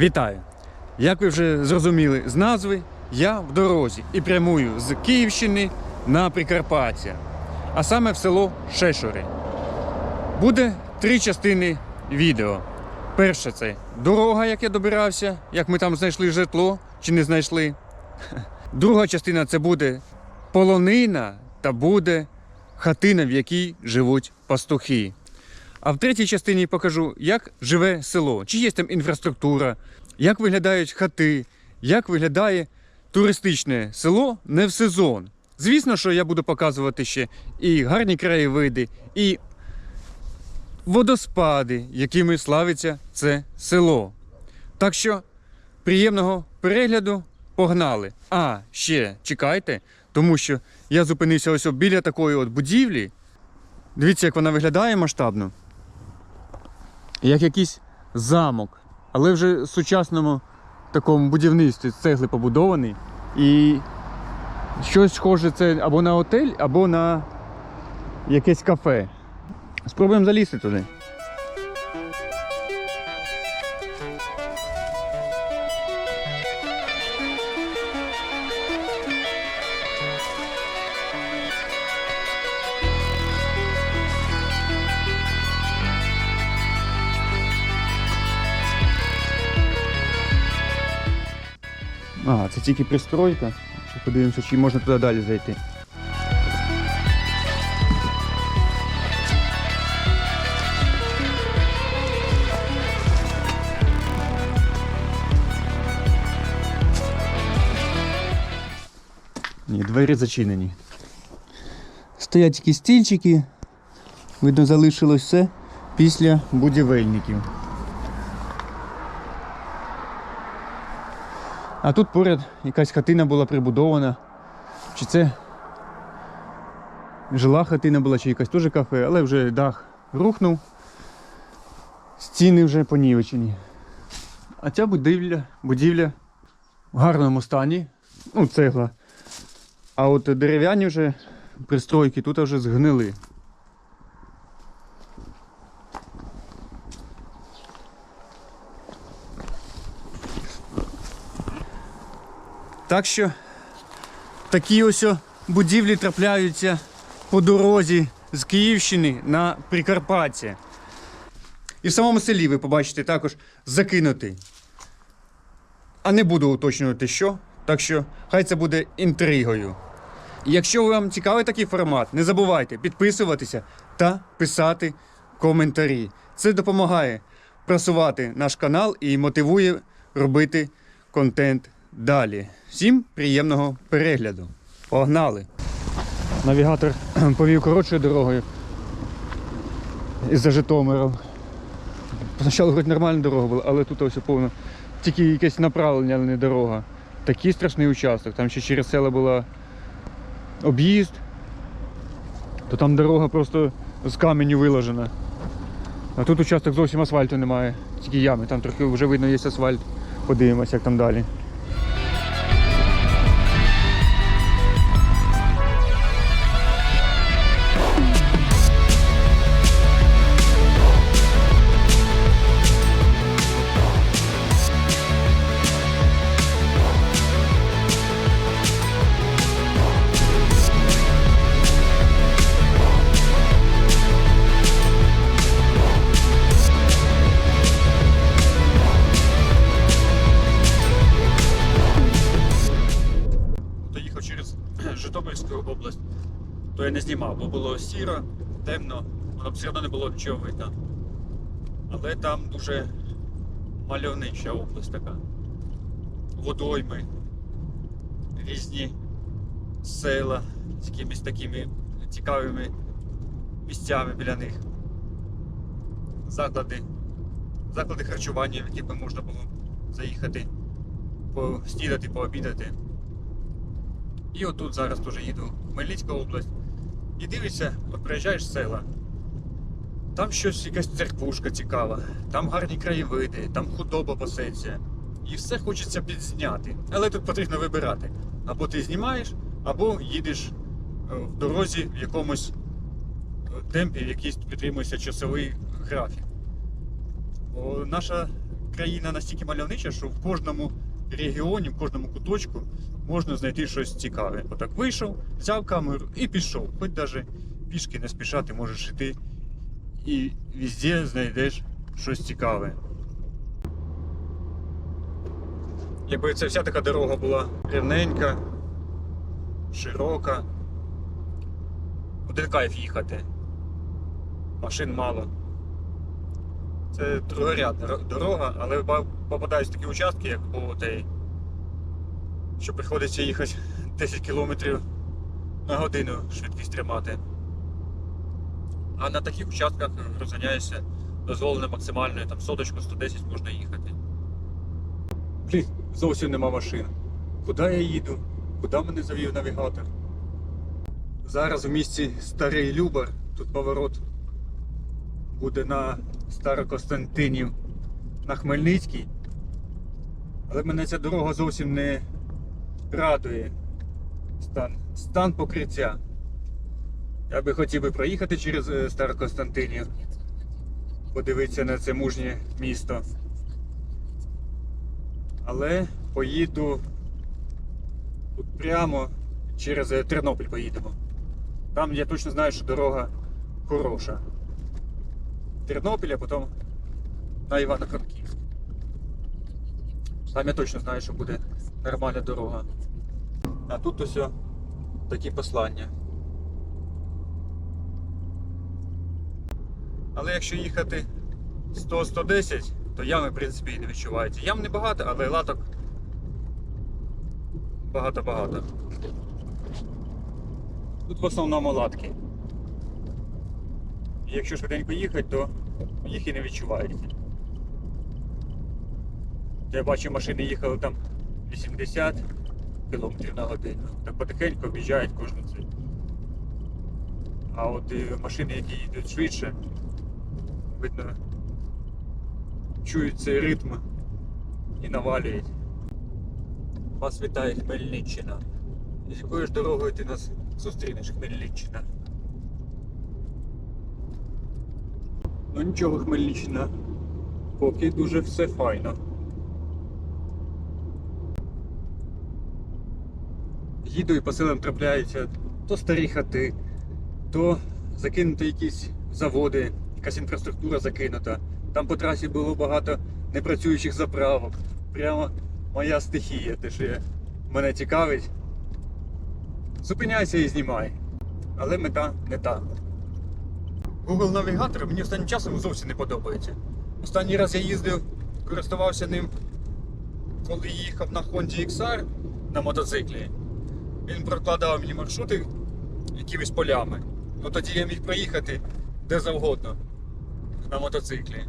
Вітаю! Як ви вже зрозуміли з назви, я в дорозі і прямую з Київщини на Прикарпаття, а саме в село Шешори. Буде три частини відео. Перше це дорога, як я добирався, як ми там знайшли житло чи не знайшли. Друга частина це буде полонина та буде хатина, в якій живуть пастухи. А в третій частині покажу, як живе село, чи є там інфраструктура, як виглядають хати, як виглядає туристичне село не в сезон. Звісно, що я буду показувати ще і гарні краєвиди, і водоспади, якими славиться це село. Так що приємного перегляду погнали. А ще чекайте, тому що я зупинився ось біля такої от будівлі. Дивіться, як вона виглядає масштабно. Як якийсь замок, але вже в сучасному такому будівництві цегли побудований. І щось схоже це або на отель, або на якесь кафе. Спробуємо залізти туди. Тільки пристройка. Подивимося, чи можна туди далі зайти. Ні, двері зачинені. Стоять такі стільчики. Видно, залишилось все після будівельників. А тут поряд якась хатина була прибудована. Чи це жила хатина була, чи якась теж кафе, але вже дах рухнув. Стіни вже понівечені. А ця будівля, будівля в гарному стані. Ну, цегла. А от дерев'яні вже пристройки тут вже згнили. Так що такі ось будівлі трапляються по дорозі з Київщини на Прикарпаття. І в самому селі ви побачите також закинутий. А не буду уточнювати що, так що хай це буде інтригою. І Якщо вам цікавий такий формат, не забувайте підписуватися та писати коментарі. Це допомагає просувати наш канал і мотивує робити контент далі. Всім приємного перегляду. Погнали! Навігатор повів коротшою дорогою із-за Житомиром. Спочатку хоч нормальна дорога була, але тут ось повно. Тільки якесь направлення, але не дорога. Такий страшний участок. Там ще через село була об'їзд, то там дорога просто з каменю виложена. А тут участок зовсім асфальту немає, тільки ями, там трохи вже видно є асфальт. Подивимося, як там далі. Б було нічого видно. Але там дуже мальовнича область така. Водойми, різні села з якимись такими цікавими місцями біля них. Заклади, заклади харчування, в які би можна було заїхати, поснідати, пообідати. І отут зараз теж їду в Хмельницька область. І дивишся, от приїжджаєш з села. Там щось якась церквушка цікава, там гарні краєвиди, там худоба пасеться. І все хочеться підзняти. Але тут потрібно вибирати. Або ти знімаєш, або їдеш е, в дорозі в якомусь е, темпі, в якийсь підтримується часовий графік. Бо наша країна настільки мальовнича, що в кожному регіоні, в кожному куточку можна знайти щось цікаве. Отак вийшов, взяв камеру і пішов. Хоч навіть пішки не спішати можеш йти і везде знайдеш щось цікаве. Якби ця вся така дорога була рівненька, широка. Один кайф їхати. Машин мало. Це другорядна ро- дорога, але попадаються такі участки, як у той, що приходиться їхати 10 км на годину швидкість тримати. А на таких участках розганяєшся дозволено максимально там соточку 110 можна їхати. Блін, зовсім нема машин. Куди я їду? Куди мене завів навігатор? Зараз у місті Старий Любар, тут поворот буде на Старокостянтинів на Хмельницький. Але мене ця дорога зовсім не радує. Стан, стан покриття. Я би хотів би проїхати через е, Старокостянтинів, подивитися на це мужнє місто. Але поїду тут прямо через е, Тернопіль поїдемо. Там я точно знаю, що дорога хороша. Тернопіль, а потім на Івано-Франківськ. Там я точно знаю, що буде нормальна дорога. А тут ось такі послання. Але якщо їхати 100-110, то ями, в принципі, і не відчуваються. Ям небагато, але латок багато-багато. Тут в основному латки. І якщо швиденько їхати, то їх і не відчувається. Я бачу, машини їхали там 80 км на годину. Так потихеньку об'їжджають кожну це. А от машини, які їдуть швидше, видно, чують цей ритм і навалюють. Вас вітає Хмельниччина. З якою ж дорогою ти нас зустрінеш, Хмельниччина? Ну нічого, Хмельниччина. Поки дуже все файно. Їду і по селам трапляються то старі хати, то закинуті якісь заводи, якась інфраструктура закинута. Там по трасі було багато непрацюючих заправок. Прямо моя стихія, те, що я, мене цікавить. Зупиняйся і знімай. Але мета не та. Google навігатор мені останнім часом зовсім не подобається. Останній раз я їздив, користувався ним, коли їхав на Honda XR на мотоциклі. Він прокладав мені маршрути якимись полями. Ну тоді я міг проїхати де завгодно на мотоциклі.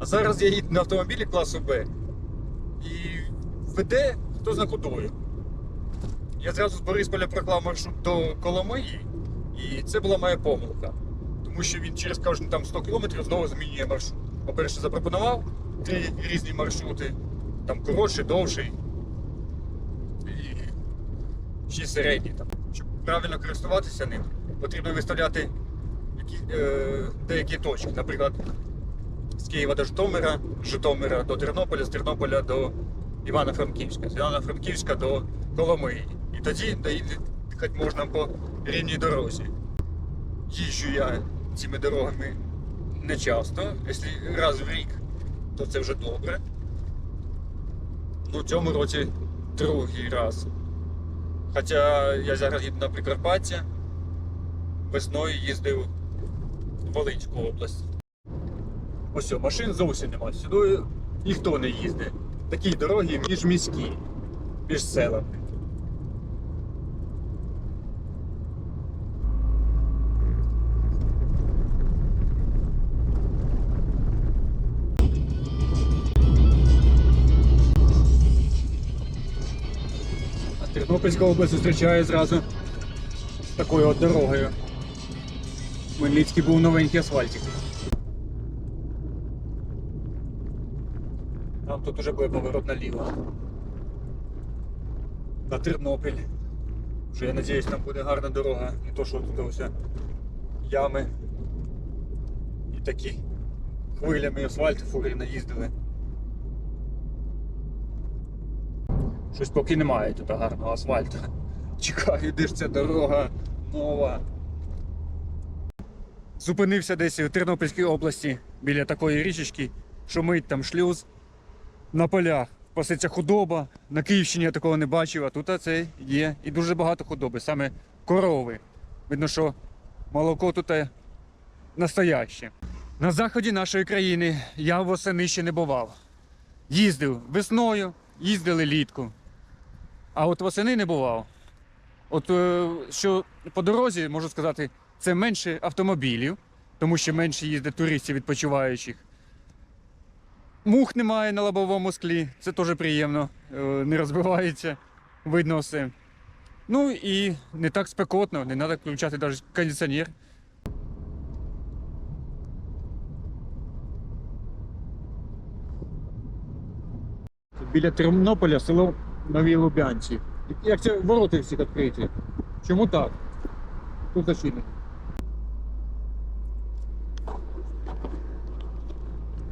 А зараз я їду на автомобілі класу Б і веде хто зна кудою. Я зразу з Борисполя проклав маршрут до Коломиї, і це була моя помилка. Тому що він через кожні там 100 кілометрів знову змінює маршрут. По-перше, запропонував три різні маршрути, там коротший, довший і ще середній. Щоб правильно користуватися ним, потрібно виставляти деякі точки. Наприклад, з Києва до Житомира, з Житомира до Тернополя, з Тернополя до Івано-Франківська, з Івано-Франківська до Коломиї. І тоді доїхати можна по рівній дорозі. Їжджу я цими дорогами не часто. Якщо раз в рік, то це вже добре. Ну, в цьому році другий раз. Хоча я зараз їду на Прикарпаття, весною їздив Волинську область. Ось машин зовсім немає. Сюди ніхто не їздить. Такі дороги міжміські, між селами. Тернопільська область зустрічає зразу такою от дорогою. Хмельницький був новенький асфальтик. Там тут уже буде поворот наліво. На Тернопіль. Вже я надіюсь, там буде гарна дорога. Не то, що тут ось ями і такі хвилями асфальту фури наїздили. Щось поки немає тут гарного асфальту. Чекаю, де ж ця дорога нова. Зупинився десь у Тернопільській області біля такої річечки, шумить там шлюз. На полях пасеться худоба. На Київщині я такого не бачив, а тут це є. І дуже багато худоби, саме корови. Видно, що молоко тут е, настояще. На заході нашої країни я восени ще не бував. Їздив весною, їздили літку. А от восени не бував. От е, що по дорозі, можу сказати, це менше автомобілів, тому що менше їздить туристів відпочиваючих. Мух немає на лобовому склі, це теж приємно, е, не розбивається, видно все. Ну і не так спекотно, не треба включати навіть кондиціонер. Біля Тернополя село Нові Лубянці. Як це ворота всі відкриті? Чому так? Тут зачинено.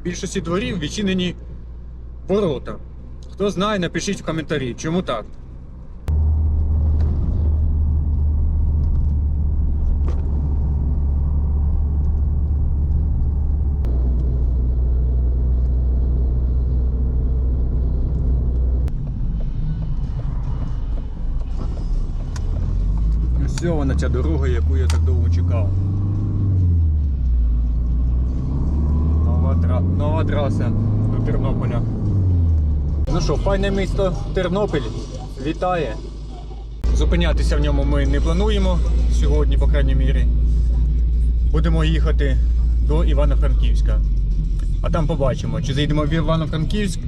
Більшості дворів відчинені ворота. Хто знає, напишіть в коментарі, чому так. Ось вона ця дорога, яку я так довго чекав. Нова, траса до Тернополя. Ну що, файне місто Тернопіль вітає. Зупинятися в ньому ми не плануємо сьогодні, по крайній мірі. Будемо їхати до Івано-Франківська. А там побачимо, чи заїдемо в Івано-Франківськ,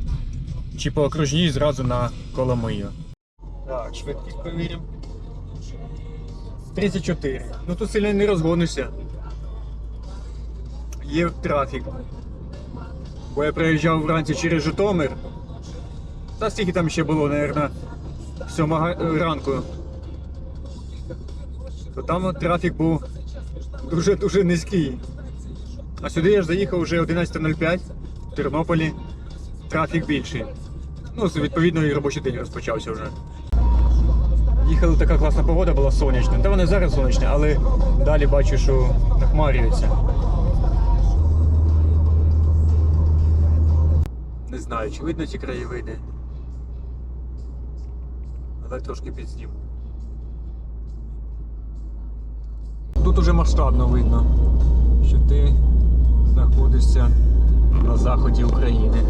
чи по окружній зразу на Коломию. Так, швидкість перевіримо. 34. Ну тут сильно не розгонишся. Є трафік. Бо я приїжджав вранці через Житомир. Та скільки там ще було, мабуть, 7 ранку. То там трафік був дуже-дуже низький. А сюди я ж заїхав вже 11.05 в Тернополі. Трафік більший. Ну, відповідно, і робочий день розпочався вже. Їхали така класна погода, була сонячна. Та вона зараз сонячна, але далі бачу, що нахмарюється. Знаю, чи видно ці краєвиди. Але трошки підзніму. Тут уже масштабно видно, що ти знаходишся на заході України.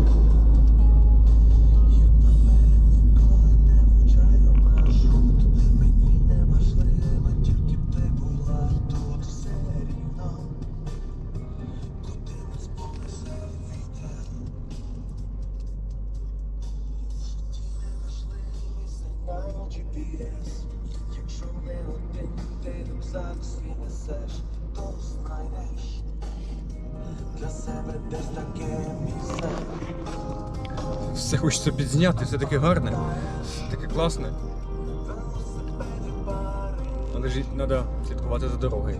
Хочеться підзняти, все таке гарне, таке класне. Але ж треба слідкувати за дорогою.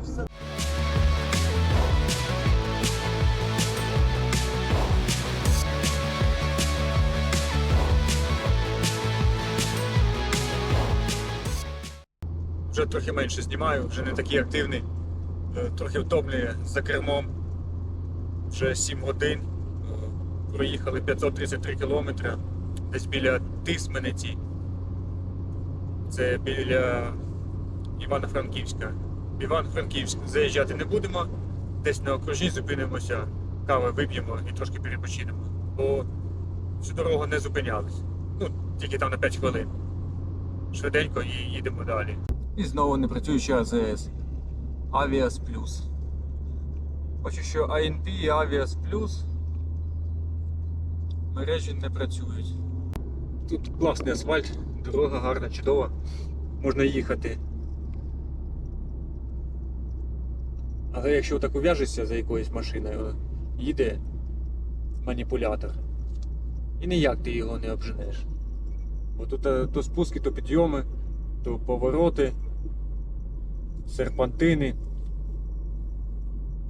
Вже трохи менше знімаю, вже не такий активний, Е, трохи втомлює за кермом. Вже 7 годин. Проїхали 533 кілометри, десь біля Тисмениці. Це біля Івано-Франківська. Івано-Франківськ заїжджати не будемо, десь на окружній зупинимося, кави вип'ємо і трошки перепочинемо. Бо всю дорогу не зупинялись. Ну, тільки там на 5 хвилин. Швиденько і їдемо далі. І знову не працююча АЗС. Авіас Плюс. Бачу, що АНП і Авіас Плюс мережі не працюють. Тут класний асфальт, дорога гарна, чудова. Можна їхати. Але якщо так ув'яжешся за якоюсь машиною, їде маніпулятор. І ніяк ти його не обженеш. Бо тут е, то спуски, то підйоми, то повороти, серпантини.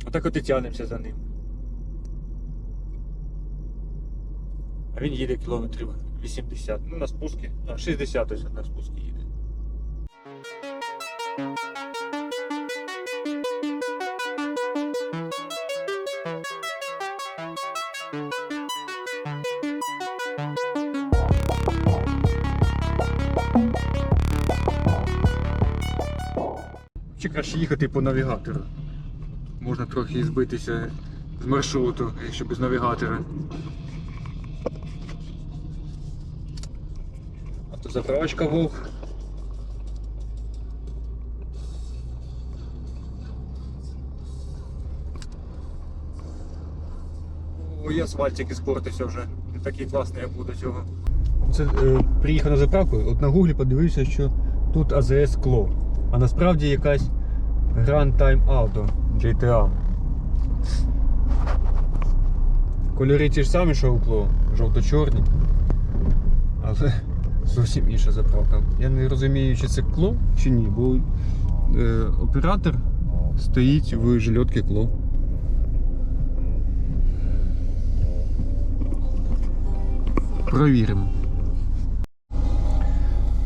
Отак от і тягнемося за ним. Він їде кілометрів 80. Ну, на спуски. А, 60 ось на спуски їде. Чи краще їхати по навігатору? Можна трохи збитися з маршруту, якщо без навігатора. Автозаправочка Вовк. Ой, асфальтик іспортився вже. Не такий класний, як був цього. Це е, приїхав на заправку, от на гуглі подивився, що тут АЗС Кло. А насправді якась Grand Time Auto GTA. Кольори ті ж самі, що у Кло, жовто-чорні. Але зовсім інша заправка. Я не розумію, чи це кло, чи ні, бо е, оператор стоїть в жильотці кло. Провіримо.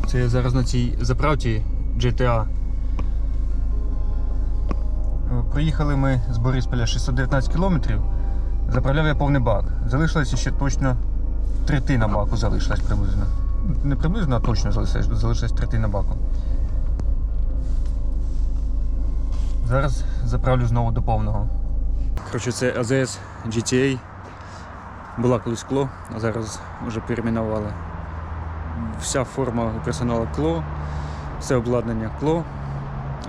Це я зараз на цій заправці GTA. Е, Приїхали ми з Борисполя 619 кілометрів. Заправляв я повний бак. Залишилося ще точно третина баку залишилась приблизно. Не приблизно, а точно залишилась, залишилась третина баку. Зараз заправлю знову до повного. Коротше, це AZS GTA. Була колись кло, а зараз вже перейменували. Вся форма персоналу кло, все обладнання кло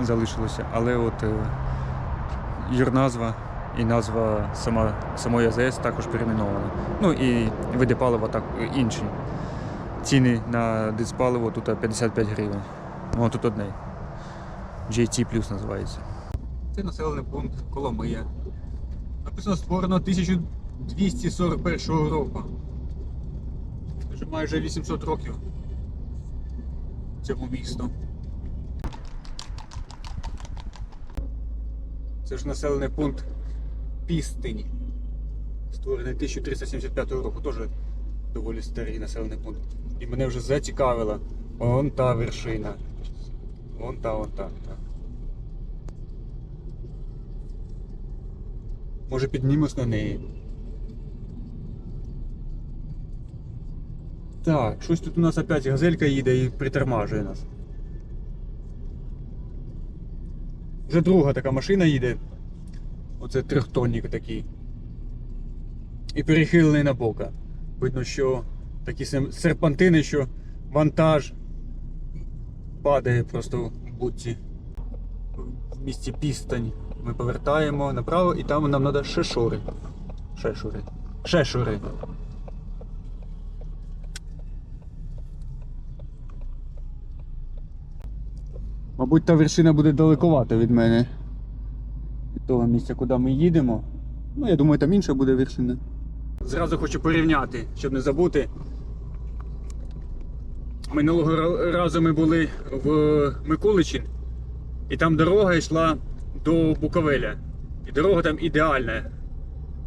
залишилося, але от е, юрназва і назва сама, самої АЗС також перейменована. Ну і види палива так е, інші. Ціни на дизпаливо тут 55 гривень. Воно тут одне. GT Plus називається. Це населений пункт Коломия. Написано створено 1241 року. Вже майже 800 років цьому місту. Це ж населений пункт Пістині. Створений 1375 року, теж доволі старий населений пункт. І мене вже зацікавило. Вон та вершина. Вон та, вон та. та. Може піднімусь на неї. Так, щось тут у нас опять газелька їде і притормажує нас. Вже друга така машина їде. Оце трьохтонник такий. І перехилений на бока. Видно, що такі серпантини, що вантаж падає просто в будці. В місті Пістань. Ми повертаємо направо і там нам треба шешури. Шешури. Шешури. Мабуть, та вершина буде далековато від мене. Від того місця, куди ми їдемо. Ну, я думаю, там інша буде вершина. Зразу хочу порівняти, щоб не забути. Минулого разу ми були в Миколичин, і там дорога йшла до Буковеля. І дорога там ідеальна.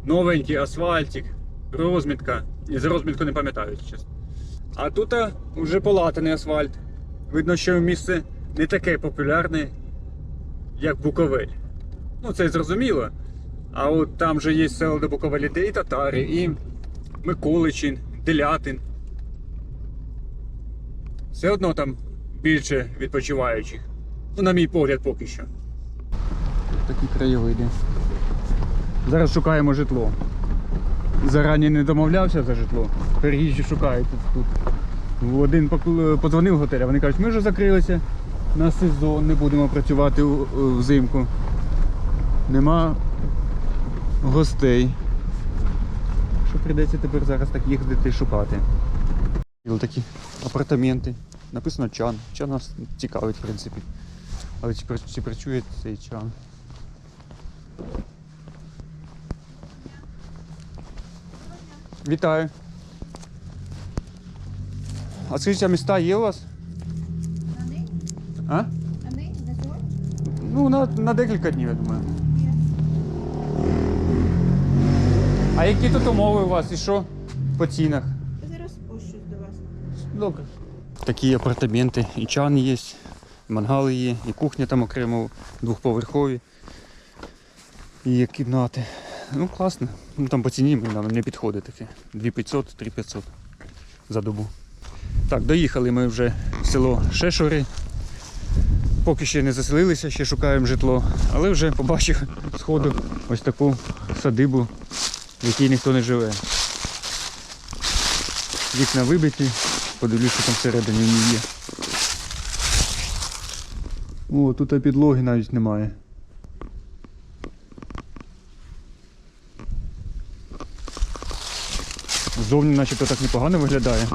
Новенький асфальтик, розмітка. І за розмітку не пам'ятаю, чесно. А тут вже полатаний асфальт. Видно, що місце не таке популярне, як Буковель. Ну, це зрозуміло. А от там же є села до Буковелі, де і татари, і Миколичин, Делятин. Все одно там більше відпочиваючих. Ну, на мій погляд, поки що. Такі краєвиди. Зараз шукаємо житло. Зарані не домовлявся за житло. Переїжджі шукають тут. тут. Один подзвонив в готель, а вони кажуть, ми вже закрилися на сезон, не будемо працювати взимку. Нема гостей. Що прийдеться тепер зараз так їздити шукати. Такі апартаменти. Написано чан. Чан нас цікавить, в принципі. Але чи, чи працює цей чан? Вітаю. А скажіть, а міста є у вас? На неї? А? На неї? На сьогодні? Ну, на, на декілька днів, я думаю. А які тут умови у вас і що по цінах? Я зараз спущусь до вас. Добре. Такі апартаменти, і чан є, і мангали є, і кухня там окремо двохповерхові. І є кімнати. Ну класно. Ну там по ціні не підходить таке. 2500, 3500 за добу. Так, доїхали ми вже в село Шешори. Поки ще не заселилися, ще шукаємо житло, але вже побачив сходу ось таку садибу, в якій ніхто не живе. Вікна вибиті, подивлюсь, що там всередині ній є. О, тут і підлоги навіть немає. Ззовні начебто так непогано виглядає,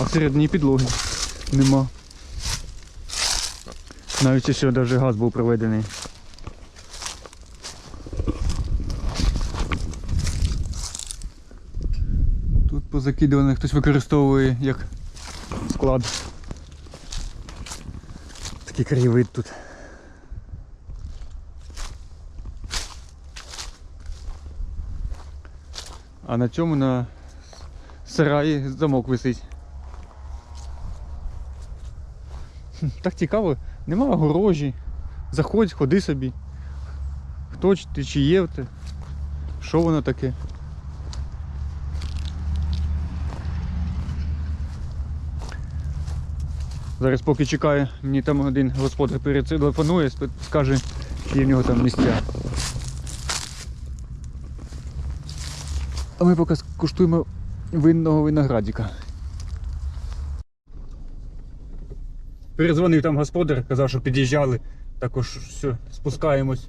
а всередині підлоги нема. Навіть ще навіть газ був проведений. Тут позакидуване хтось використовує як склад. Такий краєвид тут. А на цьому на сараї замок висить. Так цікаво, нема огорожі. Заходь, ходи собі. Хто ти чи є? Що воно таке? Зараз поки чекаю, мені там один господар перетелефонує, скаже, є в нього там місця. А ми поки скуштуємо винного виноградика. Перезвонив там господар, казав, що під'їжджали. Також все, спускаємось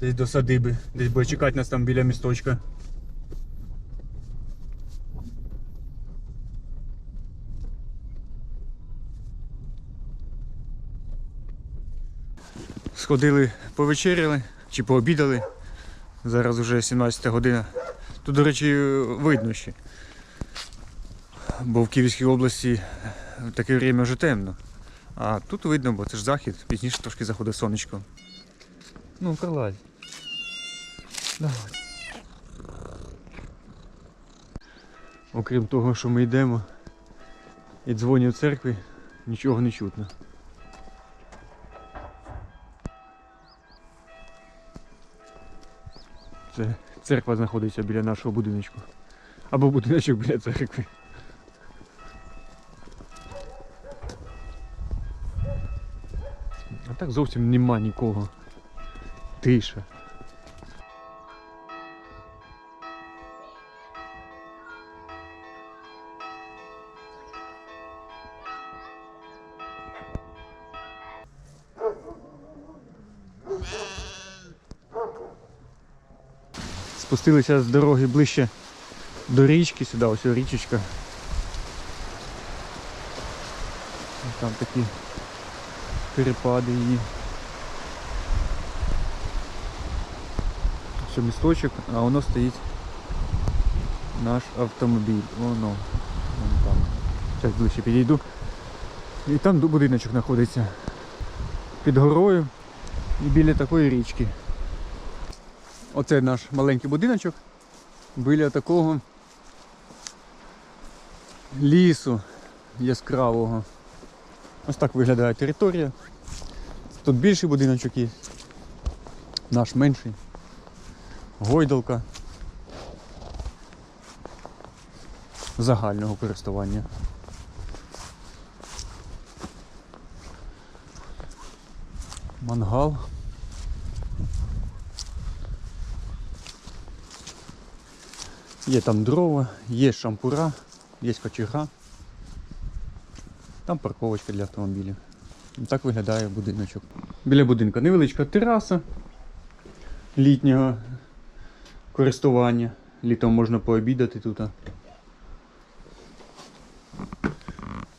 десь до садиби, десь буде чекати нас там біля місточка. Сходили, повечеряли чи пообідали. Зараз вже 17 година. Тут, до речі, видно ще. Бо в Київській області в таке время вже темно. А тут видно, бо це ж захід, пізніше трошки заходить сонечко. Ну, пролазь. Давай. Окрім того, що ми йдемо і дзвоню в церкві, нічого не чутно. Це церква знаходиться біля нашого будиночку. Або будиночок біля церкви. А так зовсім нема нікого. Тиша. Спустилися з дороги ближче до річки, сюди ось річечка. Там такі перепади її. Ще місточок, а воно стоїть наш автомобіль. Воно. Вон там. Зараз ближче підійду. І там будиночок знаходиться під горою і біля такої річки. Оце наш маленький будиночок біля такого лісу яскравого. Ось так виглядає територія. Тут більший будиночок є. Наш менший. Гойдалка. Загального користування. Мангал. Є там дрова, є шампура, є кочега. Там парковочка для автомобілів. Так виглядає будиночок. Біля будинку невеличка тераса літнього користування. Літом можна пообідати тут.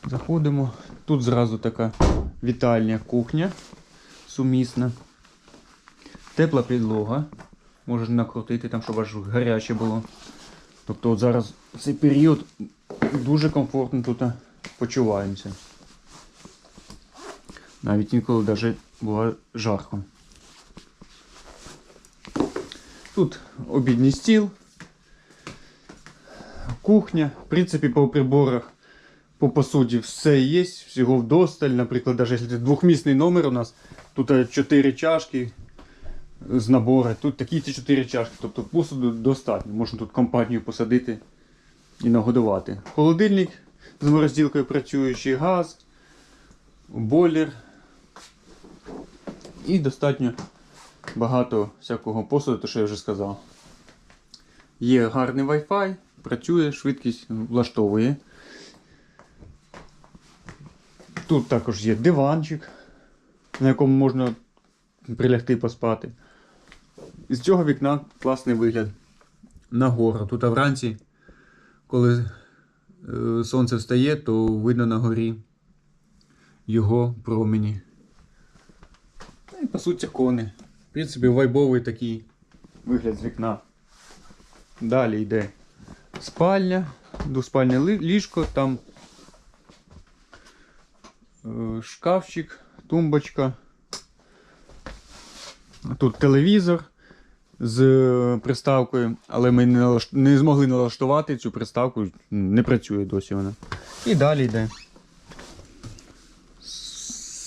Заходимо. Тут зразу така вітальня кухня сумісна. Тепла підлога. Можна накрутити там, щоб аж гаряче було. Тобто от зараз цей період дуже комфортно тут почуваємося. Навіть інколи навіть було жарко. Тут обідній стіл, кухня. В принципі, по приборах По посуді все є, всього вдосталь. Наприклад, навіть якщо двохмісний номер у нас, тут 4 чашки з набору, тут такі ці 4 чашки. Тобто посуду достатньо. Можна тут компанію посадити і нагодувати. Холодильник з морозділкою працюючий, газ, бойлер. І достатньо багато всякого посуду, то що я вже сказав. Є гарний Wi-Fi, працює, швидкість влаштовує. Тут також є диванчик, на якому можна прилягти поспати. З цього вікна класний вигляд на гору. Тут вранці, коли е, сонце встає, то видно на горі його промені. Ну і по суті кони. В принципі, вайбовий такий вигляд з вікна. Далі йде спальня, двоспальне ліжко, там е, шкафчик, тумбочка. Тут телевізор з е, приставкою, але ми не, налаш- не змогли налаштувати цю приставку, не працює досі вона. І далі йде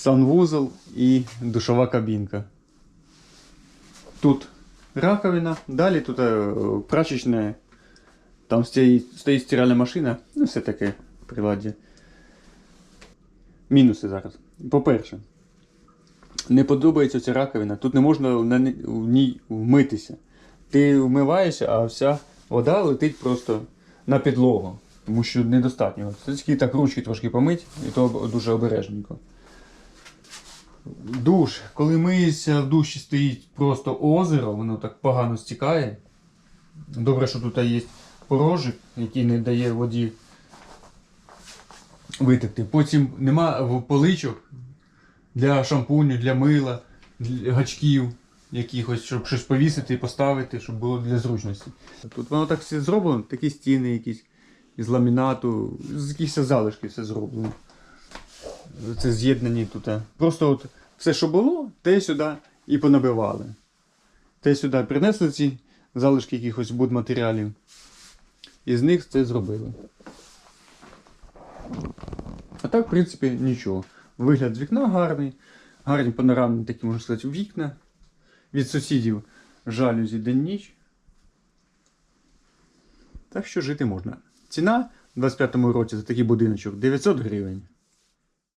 санвузол і душова кабінка. Тут раковина, далі тут е, прачечне, там стоїть стиральна машина, ну все таке приладдя. Мінуси зараз. По-перше, не подобається ця раковина, тут не можна на в ній вмитися. Ти вмиваєшся, а вся вода летить просто на підлогу, тому що недостатньо. Тільки так ручки трошки помить, і то дуже обережненько. Душ. Коли миєшся, в душі стоїть просто озеро, воно так погано стікає. Добре, що тут є порожик, який не дає воді витекти. Потім нема поличок для шампуню, для мила, для гачків якихось, щоб щось повісити і поставити, щоб було для зручності. Тут воно так все зроблено, такі стіни якісь із ламінату, з якихось залишків все зроблено. Це з'єднані тут. Просто от все, що було, те сюди і понабивали. Те сюди принесли ці залишки якихось будматеріалів. І з них це зробили. А так, в принципі, нічого. Вигляд з вікна гарний, гарні панорамні такі, можна сказати, вікна. Від сусідів жалюзі день-ніч. Так що жити можна. Ціна в 25-му році за такий будиночок 900 гривень.